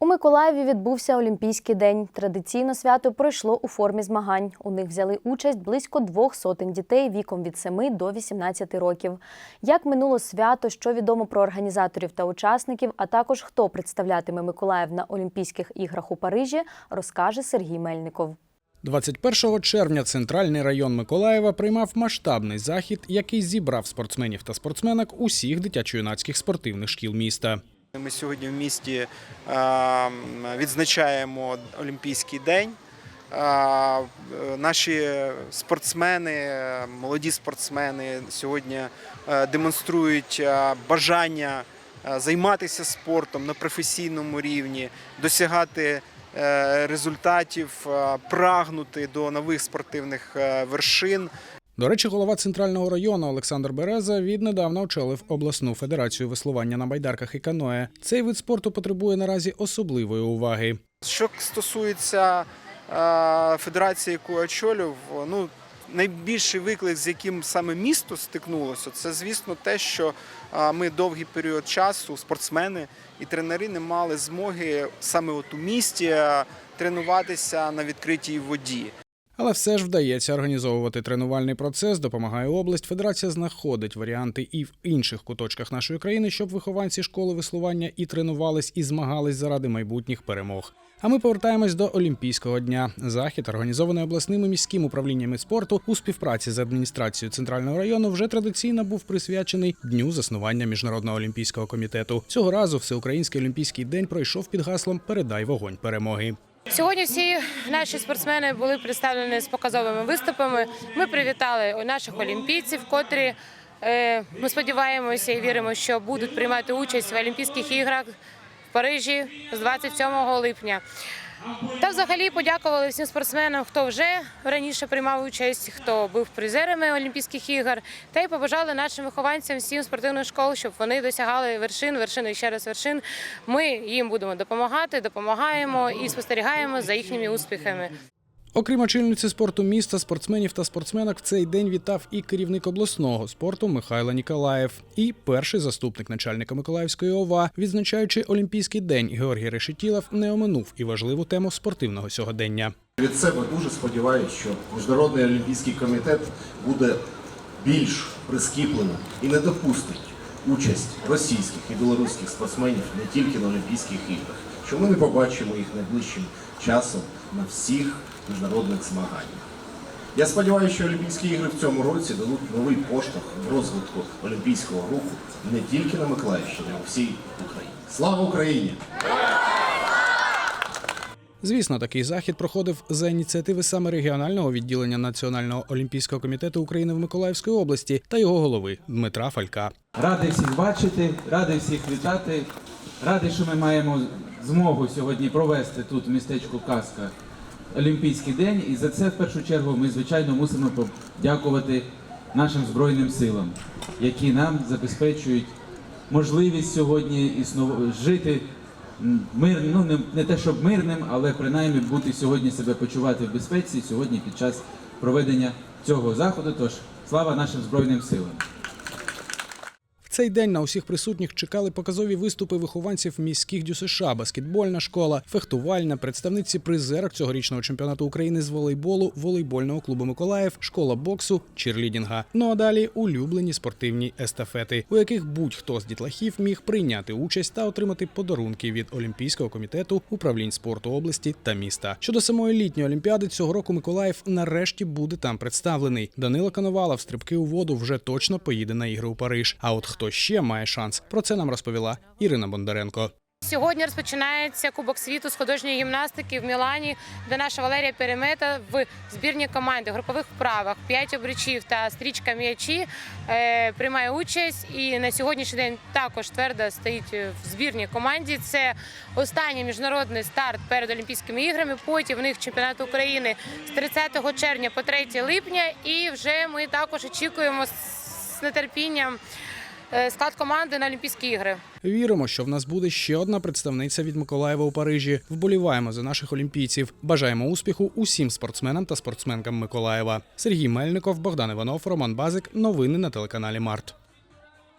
У Миколаєві відбувся Олімпійський день. Традиційно свято пройшло у формі змагань. У них взяли участь близько двох сотень дітей віком від 7 до 18 років. Як минуло свято, що відомо про організаторів та учасників, а також хто представлятиме Миколаїв на Олімпійських іграх у Парижі, розкаже Сергій Мельников. 21 червня центральний район Миколаєва приймав масштабний захід, який зібрав спортсменів та спортсменок усіх дитячо-юнацьких спортивних шкіл міста. Ми сьогодні в місті е, відзначаємо Олімпійський день. Е, Наші спортсмени, молоді спортсмени сьогодні е, демонструють бажання займатися спортом на професійному рівні, досягати результатів, прагнути до нових спортивних вершин. До речі, голова центрального району Олександр Береза віднедавна очолив обласну федерацію веслування на байдарках і каное. Цей вид спорту потребує наразі особливої уваги. Що стосується е, федерації, яку я ну найбільший виклик, з яким саме місто стикнулося, це звісно те, що е, ми довгий період часу, спортсмени і тренери не мали змоги саме от у місті е, тренуватися на відкритій воді. Але все ж вдається організовувати тренувальний процес, допомагає область. Федерація знаходить варіанти і в інших куточках нашої країни, щоб вихованці школи веслування і тренувались, і змагались заради майбутніх перемог. А ми повертаємось до Олімпійського дня. Захід, організований обласним і міським управліннями спорту у співпраці з адміністрацією центрального району, вже традиційно був присвячений дню заснування міжнародного олімпійського комітету. Цього разу всеукраїнський олімпійський день пройшов під гаслом Передай вогонь перемоги. Сьогодні всі наші спортсмени були представлені з показовими виступами. Ми привітали наших олімпійців, котрі е, ми сподіваємося і віримо, що будуть приймати участь в Олімпійських іграх в Парижі з 27 липня. Та взагалі подякували всім спортсменам, хто вже раніше приймав участь, хто був призерами Олімпійських ігор, та й побажали нашим вихованцям всім спортивних школ, щоб вони досягали вершин, вершин і ще раз вершин. Ми їм будемо допомагати, допомагаємо і спостерігаємо за їхніми успіхами. Окрім очільниці спорту міста, спортсменів та спортсменок в цей день вітав і керівник обласного спорту Михайло Ніколаєв, і перший заступник начальника Миколаївської ОВА, відзначаючи Олімпійський день, Георгій Решетілов не оминув і важливу тему спортивного сьогодення. Від себе дуже сподіваюся, що Міжнародний олімпійський комітет буде більш прискіплений і не допустить участь російських і білоруських спортсменів не тільки на Олімпійських іграх, що ми не побачимо їх найближчим часом на всіх міжнародних змаганнях. Я сподіваюся, що Олімпійські ігри в цьому році дадуть новий поштовх в розвитку олімпійського руху не тільки на Миколаївщині, а у всій Україні. Слава Україні! Звісно, такий захід проходив за ініціативи саме регіонального відділення Національного олімпійського комітету України в Миколаївській області та його голови Дмитра Фалька. Радий всіх бачити, радий всіх вітати. Радий, що ми маємо змогу сьогодні провести тут в містечку Казка Олімпійський день. І за це в першу чергу ми, звичайно, мусимо подякувати нашим Збройним силам, які нам забезпечують можливість сьогодні існув... жити мир, ну не, не те, щоб мирним, але принаймні бути сьогодні себе почувати в безпеці сьогодні під час проведення цього заходу. Тож слава нашим Збройним силам. Цей день на усіх присутніх чекали показові виступи вихованців міських ДЮСШ, баскетбольна школа, фехтувальна, представниці призерок цьогорічного чемпіонату України з волейболу, волейбольного клубу Миколаїв, школа боксу, чірлідінга. Ну а далі улюблені спортивні естафети, у яких будь-хто з дітлахів міг прийняти участь та отримати подарунки від Олімпійського комітету управлінь спорту області та міста. Щодо самої літньої олімпіади, цього року Миколаїв нарешті буде там представлений. Данило Коновала в стрибки у воду вже точно поїде на ігри у Париж. А от хто ще має шанс, про це нам розповіла Ірина Бондаренко. Сьогодні розпочинається Кубок світу з художньої гімнастики в Мілані, де наша Валерія Перемета в збірній команді в групових вправах п'ять обручів та стрічка м'ячі е, приймає участь. І на сьогоднішній день також твердо стоїть в збірній команді. Це останній міжнародний старт перед Олімпійськими іграми. Потім в них чемпіонат України з 30 червня по 3 липня. І вже ми також очікуємо з нетерпінням склад команди на Олімпійські ігри. Віримо, що в нас буде ще одна представниця від Миколаєва у Парижі. Вболіваємо за наших олімпійців. Бажаємо успіху усім спортсменам та спортсменкам Миколаєва. Сергій Мельников, Богдан Іванов, Роман Базик. Новини на телеканалі Март.